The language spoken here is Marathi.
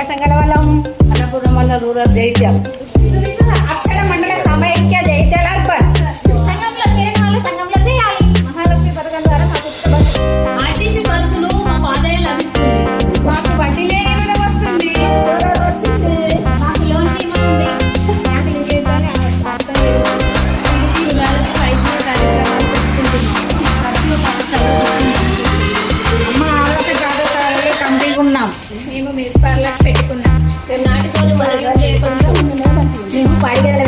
एका संघाला लावून आता पूर्ण मला रुरत द्यायची party